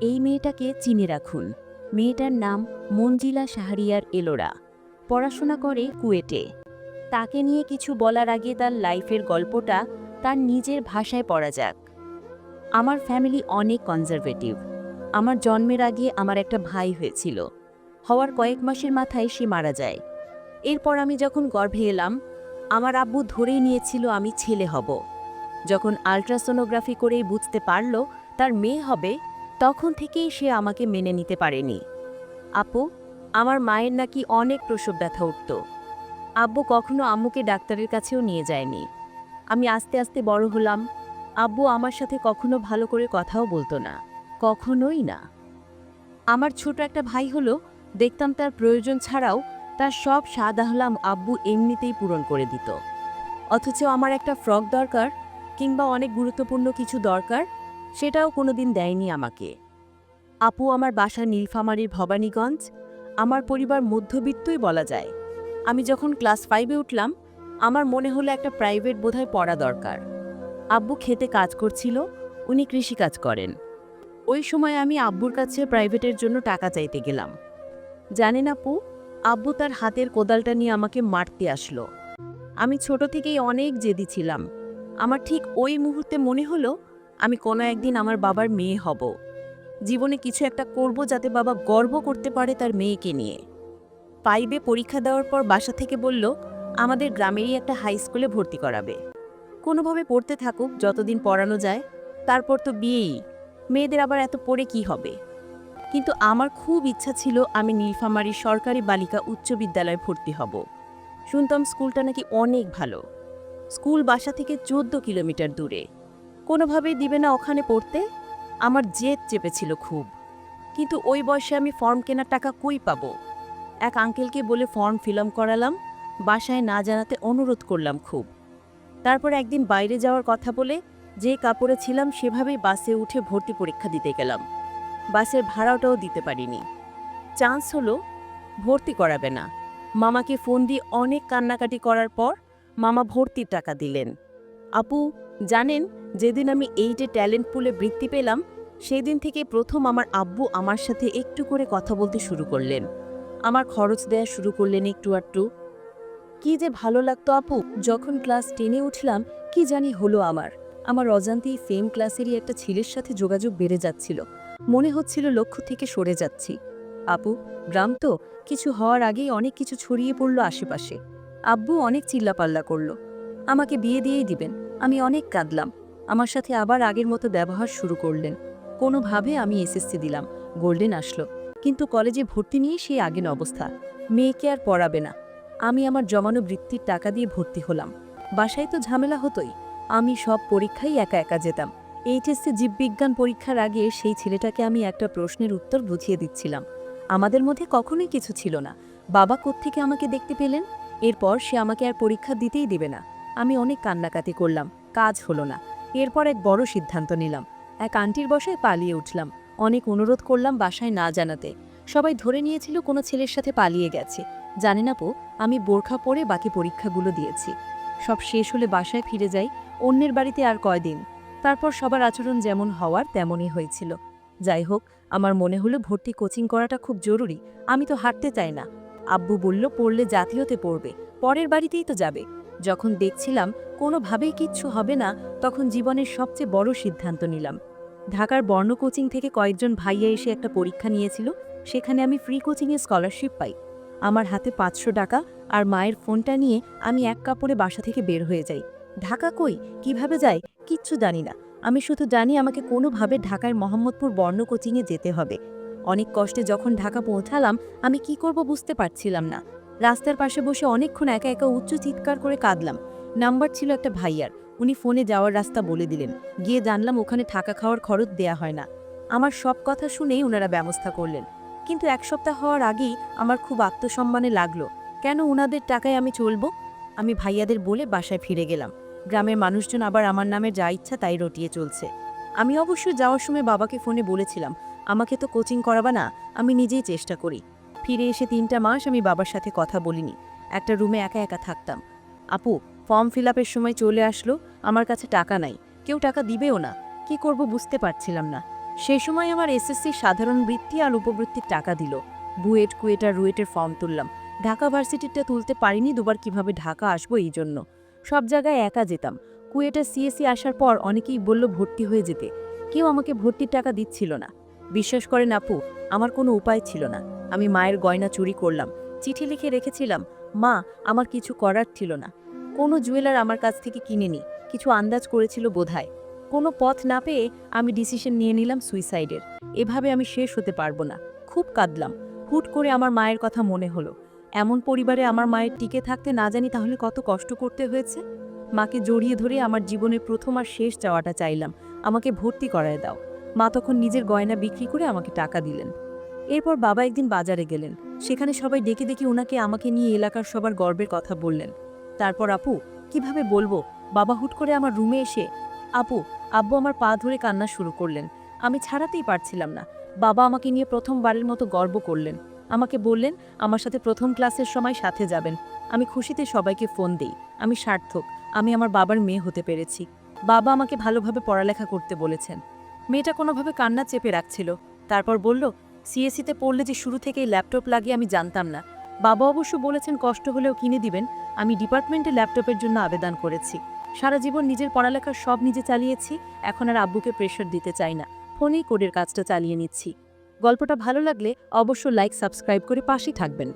এই মেয়েটাকে চিনে রাখুন। মেয়েটার নাম মঞ্জিলা শাহরিয়ার এলোরা। পড়াশোনা করে কুয়েটে। তাকে নিয়ে কিছু বলার আগে তার লাইফের গল্পটা তার নিজের ভাষায় পড়া যাক। আমার ফ্যামিলি অনেক কনজারভেটিভ। আমার জন্মের আগে আমার একটা ভাই হয়েছিল। হওয়ার কয়েক মাসের মাথায় সে মারা যায়। এরপর আমি যখন গর্ভে এলাম, আমার আব্বু ধরেই নিয়েছিল আমি ছেলে হব। যখন আলট্রাসোনোগ্রাফি করেই বুঝতে পারল তার মেয়ে হবে তখন থেকেই সে আমাকে মেনে নিতে পারেনি। আপু, আমার মায়ের নাকি অনেক প্রসব ব্যথা উঠত। আব্বু কখনো আম্মুকে ডাক্তারের কাছেও নিয়ে যায়নি। আমি আস্তে আস্তে বড় হলাম। আব্বু আমার সাথে কখনো ভালো করে কথাও বলতো না। কখনোই না। আমার ছোট একটা ভাই হলো, দেখতাম তার প্রয়োজন ছাড়াও তার সব স্বাদ আহলাম আব্বু এমনিতেই পূরণ করে দিত। অথচ আমার একটা ফ্রক দরকার কিংবা অনেক গুরুত্বপূর্ণ কিছু দরকার সেটাও কোনোদিন দেয়নি আমাকে। আপু আমার বাসা নীলফামারীর ভবানীগঞ্জ, আমার পরিবার মধ্যবিত্তই বলা যায়। আমি যখন ক্লাস ফাইভে উঠলাম, আমার মনে হলো একটা প্রাইভেট বোধহয় পড়া দরকার। আব্বু খেতে কাজ করছিল, উনি কৃষিকাজ করেন। ওই সময় আমি আব্বুর কাছে প্রাইভেটের জন্য টাকা চাইতে গেলাম। জানেন আপু, আব্বু তার হাতের কোদালটা নিয়ে আমাকে মারতে আসলো। আমি ছোট থেকেই অনেক জেদি ছিলাম। আমার ঠিক ওই মুহূর্তে মনে হলো আমি কোনো একদিন আমার বাবার মেয়ে হব। জীবনে কিছু একটা করব যাতে বাবা গর্ব করতে পারে তার মেয়েকে নিয়ে। পাইবে পরীক্ষা দেওয়ার পর বাসা থেকে বলল, আমাদের গ্রামেরই একটা হাই স্কুলে ভর্তি করাবে। কোনোভাবে পড়তে থাকুক, যতদিন পড়ানো যায়, তারপর তো বিয়েই। মেয়েদের আবার এত পড়ে কি হবে? কিন্তু আমার খুব ইচ্ছা ছিল আমি নীলফামারীর সরকারি বালিকা উচ্চ বিদ্যালয়ে ভর্তি হব। শুনতাম স্কুলটা নাকি অনেক ভালো। স্কুল বাসা থেকে চোদ্দ কিলোমিটার দূরে। কোনোভাবেই দিবে না ওখানে পড়তে? আমার জেদ চেপেছিল খুব। কিন্তু ওই বয়সে আমি ফর্ম কেনার টাকা কই পাবো? এক আঙ্কেলকে বলে ফর্ম ফিল করালাম, বাসায় না জানাতে অনুরোধ করলাম খুব। তারপর একদিন বাইরে যাওয়ার কথা বলে যে কাপড়ে ছিলাম সেভাবেই বাসে উঠে ভর্তি পরীক্ষা দিতে গেলাম। বাসের ভাড়াটাও দিতে পারিনি। চান্স হলো ভর্তি করাবে না। মামাকে ফোন দিয়ে অনেক কান্নাকাটি করার পর মামা ভর্তির টাকা দিলেন। আপু, জানেন যেদিন আমি এইটে ট্যালেন্ট পুলে বৃত্তি পেলাম সেই দিন থেকে প্রথম আমার আব্বু আমার সাথে একটু করে কথা বলতে শুরু করলেন। আমার খরচ দেয়া শুরু করলেন একটু আটটু কি যে ভালো লাগতো আপু, যখন ক্লাস টেনে উঠলাম, কি জানি হলো আমার। আমার অজান্তেই ফেম ক্লাসেরই একটা ছেলের সাথে যোগাযোগ বেড়ে যাচ্ছিল। মনে হচ্ছিল লক্ষ্য থেকে সরে যাচ্ছি। আপু, গ্রাম তো, কিছু হওয়ার আগেই অনেক কিছু ছড়িয়ে পড়ল আশেপাশে। আব্বু অনেক চিল্লাপাল্লা করল। আমাকে বিয়ে দিয়েই দিবেন, আমি অনেক কাঁদলাম। আমার সাথে আবার আগের মতো ব্যবহার শুরু করলেন। কোনোভাবে আমি এসএসসি দিলাম। গোল্ডেন আসলো। কিন্তু কলেজে ভর্তি নিয়ে সেই আগের অবস্থা। মেয়েকে আর পড়াবে না। আমি আমার জমানো বৃত্তির টাকা দিয়ে ভর্তি হলাম। বাসায় তো ঝামেলা হতোই। আমি সব পরীক্ষাই একা একা যেতাম। এইচএসসি জীববিজ্ঞান পরীক্ষার আগে সেই ছেলেটাকে আমি একটা প্রশ্নের উত্তর বুঝিয়ে দিচ্ছিলাম। আমাদের মধ্যে কখনোই কিছু ছিল না। বাবা কোত্থেকে আমাকে দেখতে পেলেন? এরপর সে আমাকে আর পরীক্ষা দিতেই দেবে না। আমি অনেক কান্নাকাতি করলাম। কাজ হলো না। এরপর এক বড় সিদ্ধান্ত নিলাম। এক আন্টির বসায় পালিয়ে উঠলাম। অনেক অনুরোধ করলাম বাসায় না জানাতে। সবাই ধরে নিয়েছিল কোনো ছেলের সাথে পালিয়ে গেছে। জানে না পো, আমি বোরখা পরে বাকি পরীক্ষাগুলো দিয়েছি। সব শেষ হলে বাসায় ফিরে যাই, অন্যের বাড়িতে আর কয়দিন। তারপর সবার আচরণ যেমন হওয়ার তেমনই হয়েছিল। যাই হোক, আমার মনে হলো ভর্তি কোচিং করাটা খুব জরুরি। আমি তো হাঁটতে চাই না। আব্বু বলল, পড়লে জাতীয়তে পড়বে। পরের বাড়িতেই তো যাবে। যখন দেখছিলাম কোনোভাবেই কিচ্ছু হবে না, তখন জীবনের সবচেয়ে বড় সিদ্ধান্ত নিলাম। ঢাকার বর্ণ কোচিং থেকে কয়েকজন ভাইয়া এসে একটা পরীক্ষা নিয়েছিল, সেখানে আমি ফ্রি কোচিংয়ে স্কলারশিপ পাই। আমার হাতে পাঁচশো টাকা আর মায়ের ফোনটা নিয়ে আমি এক কাপড়ে বাসা থেকে বের হয়ে যাই। ঢাকা কই? কীভাবে যায়? কিচ্ছু জানি না। আমি শুধু জানি আমাকে কোনোভাবে ঢাকার মোহাম্মদপুর বর্ণ কোচিংয়ে যেতে হবে। অনেক কষ্টে যখন ঢাকা পৌঁছালাম, আমি কি করব বুঝতে পারছিলাম না। রাস্তার পাশে বসে অনেকক্ষণ একা একা উচ্চ চিৎকার করে কাঁদলাম। নাম্বার ছিল একটা ভাইয়ার। উনি ফোনে যাওয়ার রাস্তা বলে দিলেন। গিয়ে জানলাম ওখানে থাকা খাওয়ার খরচ দেয়া হয় না। আমার সব কথা শুনেই ওনারা ব্যবস্থা করলেন। কিন্তু এক সপ্তাহ হওয়ার আগেই আমার খুব আত্মসম্মানে লাগল। কেন ওনাদের টাকায় আমি চলবো? আমি ভাইয়াদের বলে বাসায় ফিরে গেলাম। গ্রামের মানুষজন আবার আমার নামে যা ইচ্ছা তাই রটিয়ে চলছে। আমি অবশ্য যাওয়ার সময় বাবাকে ফোনে বলেছিলাম, আমাকে তো কোচিং করাবা না, আমি নিজেই চেষ্টা করি। ফিরে এসে তিনটা মাস আমি বাবার সাথে কথা বলিনি। একটা রুমে একা একা থাকতাম। আপু, ফর্ম ফিল আপের সময় চলে আসলো, আমার কাছে টাকা নাই। কেউ টাকা দিবেও না। কি করব বুঝতে পারছিলাম না। সেই সময় আমার এসএসসি সাধারণ বৃত্তি আর উপবৃত্তির টাকা দিল। বুয়েট, কুয়েট আর রুয়েটের ফর্ম তুললাম। ঢাকা ভার্সিটিটা তুলতে পারিনি, দুবার কীভাবে ঢাকা আসব এই জন্য। সব জায়গায় একা যেতাম। কুয়েটের সিএসসি আসার পর অনেকেই বলল ভর্তি হয়ে যেতে। কেউ আমাকে ভর্তির টাকা দিচ্ছিল না। বিশ্বাস করেন আপু, আমার কোনো উপায় ছিল না। আমি মায়ের গয়না চুরি করলাম। চিঠি লিখে রেখেছিলাম, মা, আমার কিছু করার ছিল না। কোনো জুয়েলার আমার কাছ থেকে কিনেনি, কিছু আন্দাজ করেছিল বোধহয়। কোনো পথ না পেয়ে আমি ডিসিশন নিয়ে নিলাম সুইসাইডের। এভাবে আমি শেষ হতে পারব না। খুব কাঁদলাম। হুট করে আমার মায়ের কথা মনে হলো। এমন পরিবারে আমার মায়ের টিকে থাকতে না জানি তাহলে কত কষ্ট করতে হয়েছে? মাকে জড়িয়ে ধরে আমার জীবনের প্রথম আর শেষ চাওয়াটা চাইলাম। আমাকে ভর্তি করায় দাও। মা তখন নিজের গয়না বিক্রি করে আমাকে টাকা দিলেন। এরপর বাবা একদিন বাজারে গেলেন। সেখানে সবাই ডেকে ডেকে ওনাকে আমাকে নিয়ে এলাকার সবার গর্বের কথা বললেন। তারপর, আপু, কীভাবে বলব? বাবা হুট করে আমার রুমে এসে আপু, আব্বু আমার পা ধরে কান্না শুরু করলেন। আমি ছাড়াতেই পারছিলাম না। বাবা আমাকে নিয়ে প্রথমবারের মতো গর্ব করলেন। আমাকে বললেন, আমার সাথে প্রথম ক্লাসের সময় সাথে যাবেন। আমি খুশিতে সবাইকে ফোন দিই। আমি সার্থক। আমি আমার বাবার মেয়ে হতে পেরেছি। বাবা আমাকে ভালোভাবে পড়ালেখা করতে বলেছেন। মেয়েটা কোনোভাবে কান্না চেপে রাখছিল। তারপর বলল সিএসসিতে পড়লে যে শুরু থেকেই ল্যাপটপ লাগে আমি জানতাম না। বাবা অবশ্য বলেছেন কষ্ট হলেও কিনে দিবেন, আমি ডিপার্টমেন্টে ল্যাপটপের জন্য আবেদন করেছি। সারা জীবন নিজের পড়ালেখার সব নিজে চালিয়েছি, এখন আর আব্বুকে প্রেশার দিতে চাই না। ফোনেই কোডের কাজটা চালিয়ে নিচ্ছি। গল্পটা ভালো লাগলে অবশ্য লাইক সাবস্ক্রাইব করে পাশেই থাকবেন।